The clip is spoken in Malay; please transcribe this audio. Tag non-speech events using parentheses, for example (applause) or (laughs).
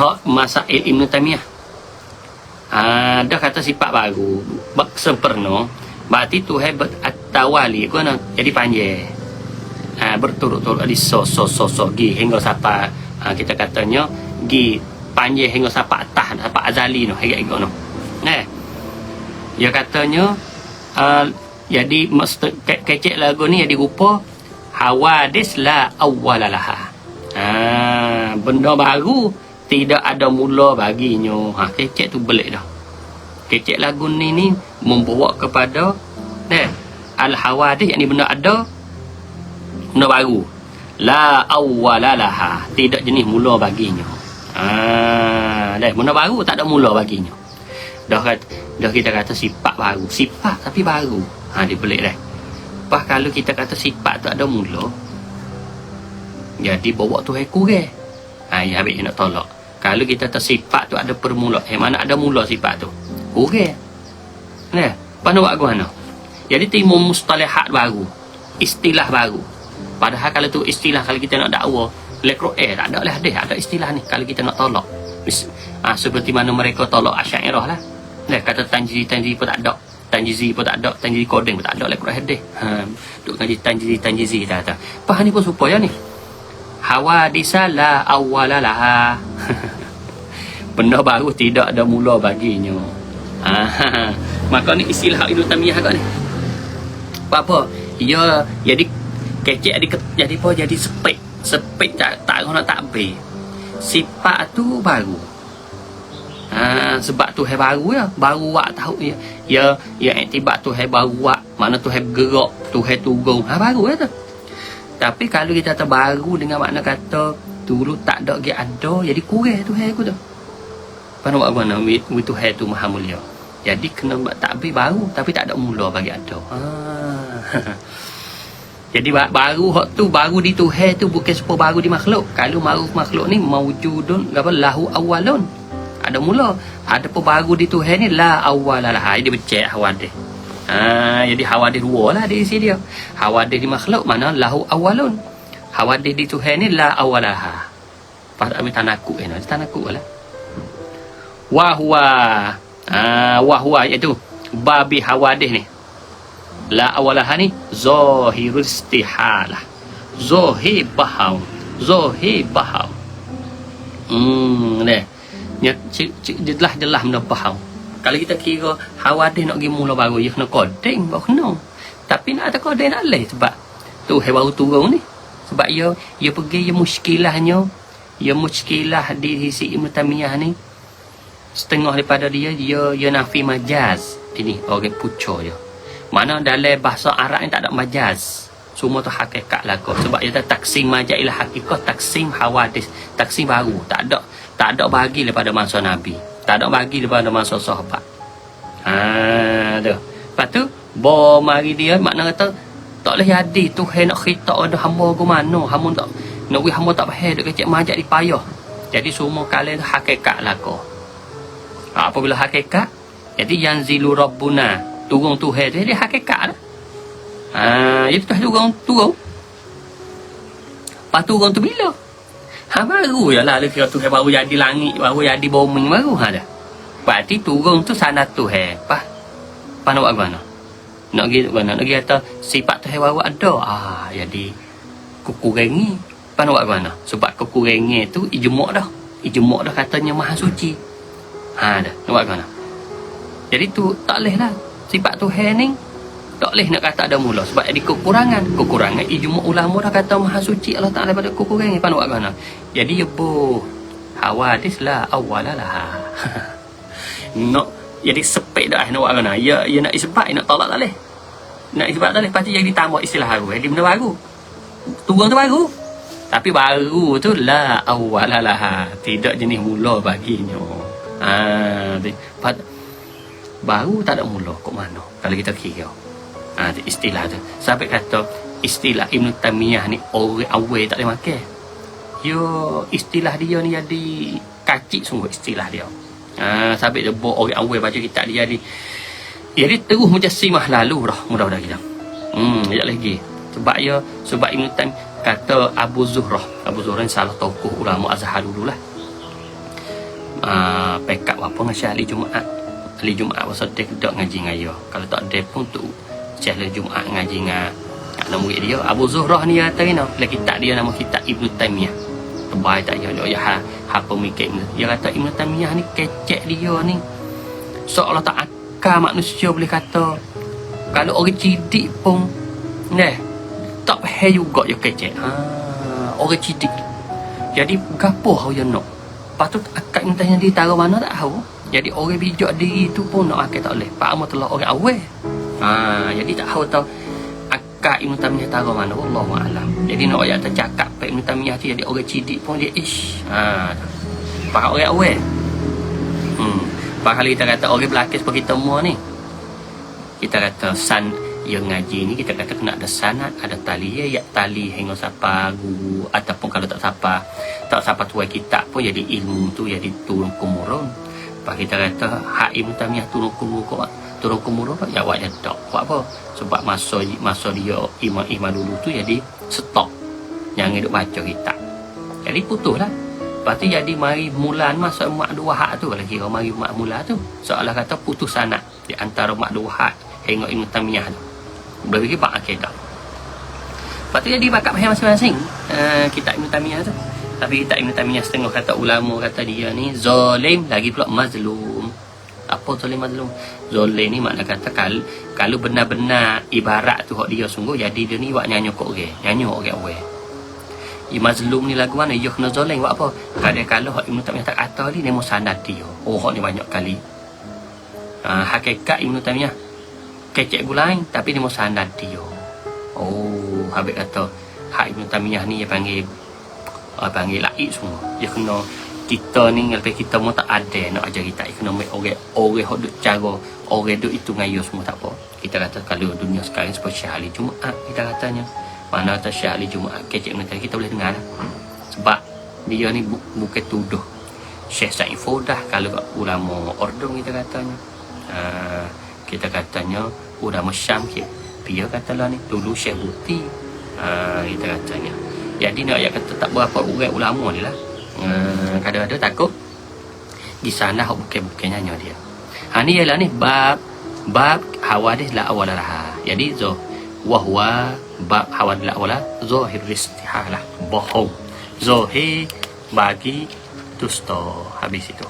hak masail Ibn Taymiyah. Ah, dah kata sifat baru, sempurna. Berarti tu hebat at-tawali guna jadi panjang. Ah, berturut-turut di so so so so gi hingga sampai ah, kita katanya gi panjang hingga sampai atas sampai azali no hingga hingga no. Nah. Dia katanya ah, jadi mesti ke, kecek lagu ni jadi rupa hawadis la awwalalaha. Ah, benda baru tidak ada mula baginya. Ha, kecek tu belik dah. Kecek lagu ni ni membawa kepada eh, al-hawadith yang ni benda ada benda baru. La awwalalaha. Tidak jenis mula baginya. Ah, dah benda baru tak ada mula baginya. Dah dah kita kata sifat baru. Sifat tapi baru. Ha, dia belik dah. Lepas kalau kita kata sifat tak ada mula, jadi bawa tu hai kurang. Ha, ya, habis nak tolak. Kalau kita tersifat tu ada permula. Eh, mana ada mula sifat tu? Apa nak buat ke mana? Jadi timbul mustalahat baru. Istilah baru. Padahal kalau tu istilah kalau kita nak dakwa, lekro eh tak ada lah deh ada istilah ni kalau kita nak tolak. Ah, seperti mana mereka tolak Asy'ariyah lah. Nah, kata tanjizi tanjizi pun tak ada. Tanjizi pun tak ada, tanjizi kodeng pun tak ada lekro deh. Ha, duk ngaji tanjizi tanjizi kita kata. Apa ni pun supaya ni? Hawadisa la awwala laha. (laughs) Benda baru tidak ada mula baginya. Ha, (laughs) maka ni istilah Ibnu Tamiyah kat ni. Apa? Ya, jadi kecek jadi jadi apa? Jadi sepek. Sepek tak tak nak tak be. Sifat tu baru. Ha, sebab tu hai baru ya. Baru wak tahu ya. Ya, ya iktibat tu hai baru wak. Mana tu hai gerak, tu hai tunggung. Ha baru ya tu. Tapi kalau kita kata baru dengan makna kata dulu tak ada dia ada, jadi kurang tu hai aku tu. Pada buat mana with, with tu hai tu maha mulia. Jadi kena buat takbir baru tapi tak ada mula bagi ada. Ha. (laughs) Jadi ba- baru hak tu baru di Tuhan tu bukan supaya baru di makhluk. Kalau baru makhluk ni maujudun apa lahu awalun. Ada mula. Ada pun baru di Tuhan ni la awalalah. Ha, dia becek hawadih. Ha, jadi hawadih dua lah di sini dia. Hawadih di makhluk mana lahu awalun. Hawadih di Tuhan ni la awalaha. Pada ambil tanakuk eh. Lah. Wahwa. Ha, wahwa iaitu babi hawadih ni. La awalaha ni zahirul istihalah. Zahir bahau. Zahir bahau. Hmm, ni. Ya, jelas jelas benda bahau. Kalau kita kira hawadih nak pergi mula baru, ya kena kodeng baru kena. Tapi nak ada kodeng nak leh sebab tu baru turun ni. Sebab ya ya pergi ya muskilahnya. Ya muskilah di sisi Ibn Tamiyah ni. Setengah daripada dia, dia ya nafi majaz. Ini orang pucuk je. Mana dalam bahasa Arab ni tak ada majaz. Semua tu hakikat kau. Sebab dia taksim majaz ialah hakikat, taksim hawadis. Taksim baru. Tak ada tak ada bagi daripada masa Nabi. Tak ada bagi daripada masa sahabat. Ha, tu. Lepas tu, bo mari dia, makna kata, tak boleh jadi Tuhan nak khitak ada hamba ke mana. Hamba tak, nak hamba tak payah, duk kecek majak di payah. Jadi semua kalian tu hakikat kau. Ha, apabila hakikat, jadi yang zilu Rabbuna, turun Tuhan tu, jadi hakikat lah. Ha, jadi tu turun, turun. Lepas turun tu bila? Ha baru je lah kira Tuhan baru jadi langit, baru jadi bumi baru ha dah. Berarti turun tu sana Tuhan. Apa? Apa nak buat mana? Nak pergi mana? Nak pergi kata sifat Tuhan baru ada. Ah, jadi kukurengi. Apa nak buat mana? Sebab kukurengi tu ijmuk dah. Ijmuk dah katanya maha suci. Ha dah. Buat mana? Jadi tu tak leh lah. Sifat Tuhan ni tak boleh nak kata ada mula. Sebab ada kekurangan. Kekurangan ijmu ulama dah kata maha suci Allah Taala pada kekurangan nak buat mana jadi ya bu hawadis lah. Awalalah (laughs) nak jadi sepek dah nak buat mana ya ya nak isbat nak tolak tak boleh nak isbat tak boleh pasti jadi tambah istilah baru. Jadi benda baru. Turun tu baru. Tapi baru tu la awalalah tidak jenis mula baginya ah ha, baru tak ada mula kok mana? Kalau kita kira. Ha, istilah tu. Sampai kata istilah Ibn Taymiyah ni orang awal tak boleh makan? Yo istilah dia ni jadi kacik sungguh istilah dia. Ha, sampai dia buat orang awal baca kitab dia jadi jadi terus macam simah lalu dah mudah-mudah kita. Hmm sekejap lagi. Sebab ya sebab Ibn Taymiyah kata Abu Zuhrah. Abu Zuhrah ni salah tokoh ulama Azhar dulu lah uh, pekat apa ngasih ahli Jumaat? Ahli Jumaat pasal dia kedak ngaji ngayo kalau tak ada pun tu ahli Jumaat ngaji ngah nama murid dia. Abu Zuhrah ni kata ni lah kitab dia nama kitab Ibn Taymiyah. Terbaik tak ya ya ha, ha pemikir dia kata Ibn Taymiyah ni kecek dia ni. Seolah tak akal manusia boleh kata kalau orang cidik pun Nah, tak payah juga ya kecek. Ha, orang cidik. Jadi gapo hau yang nak? Patut akak minta yang ditaruh mana tak tahu. Jadi orang bijak diri tu pun nak akak tak boleh. Pak Amal telah orang awal. Ha, jadi tak tahu tahu akak Ibn Tamiyah taruh mana. Allah Alam. Jadi nak ayat tercakap Pak Ibn Tamiyah tu jadi orang cidik pun dia ish. Ha, Pak orang awal. Hmm. Pak kita kata orang belakis pergi temu ni. Kita kata san yang ngaji ni kita kata kena ada sanat ada tali. Ya, ya tali hingga siapa guru ataupun kalau tak siapa tak siapa tuai kita pun jadi ilmu tu jadi turun kumurun pak kita kata hak ilmu tamiah turun kumurun kok turun kumurun ya wajah tak buat apa? Sebab masa masa dia imam imam dulu tu jadi stop. Yang hidup baca kita jadi putus lah. Lepas tu jadi mari mulan masa mak dua hak tu. Kalau kira mari mak mula tu seolah kata putus sanat di antara mak dua hak hingga ilmu tamiyah tu bagi bak akidah. Lepas tu jadi bakat masing-masing uh, kitab Ibn Tamiyah tu. Tapi kitab Ibn Tamiyah setengah kata ulama kata dia ni zalim lagi pula mazlum. Apa zalim mazlum? Zalim ni makna kata kal, kalau benar-benar ibarat tu hak dia sungguh jadi dia ni buat nyanyi kok orang. Nyanyi orang orang. I mazlum ni lagu mana? Yo kena zalim buat apa? Kadang kalau hak Ibn Tamiyah tak kata ni dia mau sanad dia. Oh hak ni banyak kali. Uh, hakikat Ibn Tamiyah kecek gulain tapi dia mau sanad dia. Oh, habis kata hak Ibn Tamiyah ni dia panggil uh, panggil laik semua. Dia kena kita ni lepas kita mau tak ada nak ajar kita kena mai orang orang hok duk cara orang duk itu ngayo semua tak apa. Kita kata kalau dunia sekarang seperti hari Jumaat kita katanya. Mana kata hari Jumaat kecek nanti kita boleh dengar. Sebab dia ni bu, bukan tuduh Syekh Sa'id Fodah kalau ulama ordong kita katanya. Uh, kita katanya ulama Syam ke dia katalah ni dulu Syekh Buti ha, kita katanya. Jadi nak ayat kata tak berapa orang ulama ni lah. Ha, kadang-kadang takut. Di sana bukan-bukan nyanyi dia. Ha, ni ialah ni bab bab hawadis la awal lah jadi zo wahwa bab hawadis la awal zahir istihalah bohong. Zahir bagi dusta. Habis itu